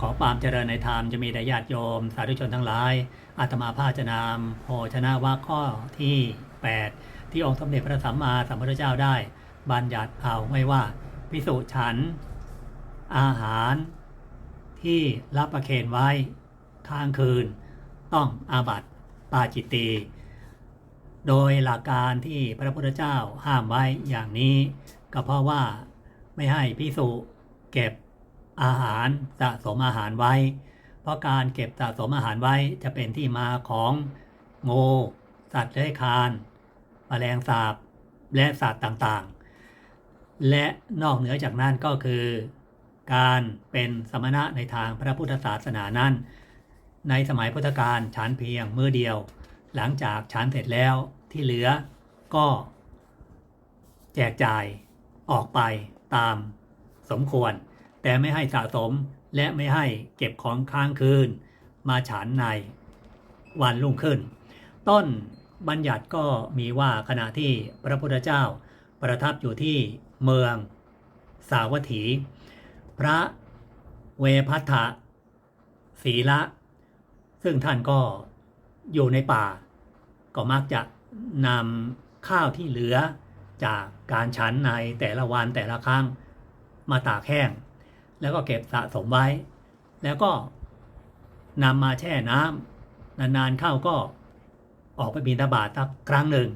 ขอความเจริญในธรรมจะมีแด่ญาติโยม สาธุชนทั้งหลาย อาตมาภาพจะนำโภชนะว่าข้อที่ 8 ที่องค์สมเด็จพระสัมมาสัมพุทธเจ้าได้ บัญญัติเอาไว้ว่าพิสุฉัน อาหารที่รับประเคนไว้ค้างคืน ต้องอาบัติปาจิตตีโดยหลักการที่พระพุทธเจ้าห้ามไว้อย่างนี้ ก็เพราะว่าไม่ให้พิสุเก็บ อาหารสะสมอาหารไว้ เพราะการเก็บสะสมอาหารไว้จะเป็นที่มาของงูสัตว์เลื้อยคลานแมลงสาบและสัตว์ต่างๆ และนอกเหนือจากนั้นก็คือ การเป็นสมณะในทางพระพุทธศาสนานั้น ในสมัยพุทธกาลฉันเพียงมือเดียว หลังจากฉันเสร็จแล้วที่เหลือก็ แจกจ่ายออกไปตามสมควร แต่ไม่ให้สะสมและไม่ให้เก็บของค้างคืน มาฉันในวันรุ่งขึ้น ต้นบัญญัติก็มีว่าขณะที่พระพุทธเจ้าประทับอยู่ที่เมืองสาวัตถี พระเวพัทธะศีละ ซึ่งท่านก็อยู่ในป่า ก็มักจะนำข้าวที่เหลือจากการฉันในแต่ละวันแต่ละครั้งมาตากแห้ง แล้วก็เก็บสะสมไว้ แล้วก็นำมาแช่น้ำนานๆเข้าก็ออกไปบิณฑบาตสักครั้งหนึ่ง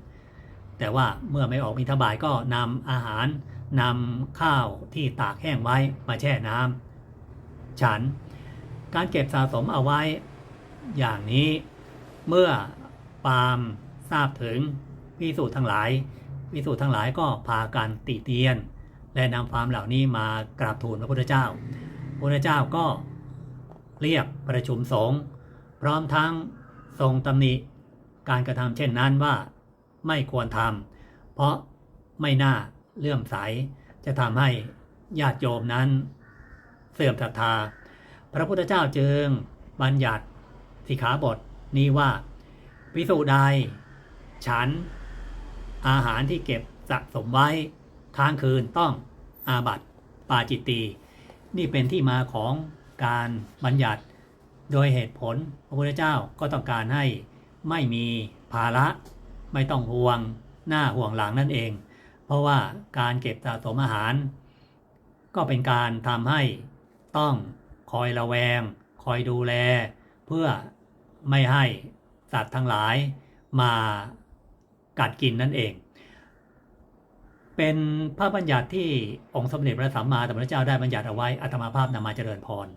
แต่ว่าเมื่อไม่ออกบิณฑบาตก็นำอาหารนำข้าวที่ตากแห้งไว้มาแช่น้ำฉัน การเก็บสะสมเอาไว้ อย่างนี้เมื่อปามทราบถึงพิสูจน์ทั้งหลายพิสูจน์ทั้งหลายก็พากันติเตียน และนำความเหล่านี้มากราบทูลพระพุทธเจ้า พระพุทธเจ้าก็เรียกประชุมสงฆ์พร้อมทั้งทรงตำหนิการกระทำเช่นนั้นว่าไม่ควรทำเพราะไม่น่าเลื่อมใส จะทำให้ญาติโยมนั้น เสื่อมศรัทธา พระพุทธเจ้าจึงบัญญัติสิกขาบทนี้ว่าพิสูจใดฉันอาหารที่เก็บสะสมไว้ค้างคืนต้อง อาบัติปาจิตตีนี่เป็นที่มาของการบัญญัติ โดยเหตุผลพระพุทธเจ้าก็ต้องการให้ไม่มีภาระ ไม่ต้องห่วงหน้าห่วงหลังนั่นเอง เพราะว่าการเก็บสะสมอาหาร ก็เป็นการทำให้ต้องคอยระแวง คอยดูแล เพื่อไม่ให้สัตว์ทั้งหลายมากัดกินนั่นเอง เป็นพระบัญญัติที่องค์สมเด็จพระสัมมาสัมพุทธเจ้าได้บัญญัติเอาไว้อัตมาภาพนำมาเจริญพร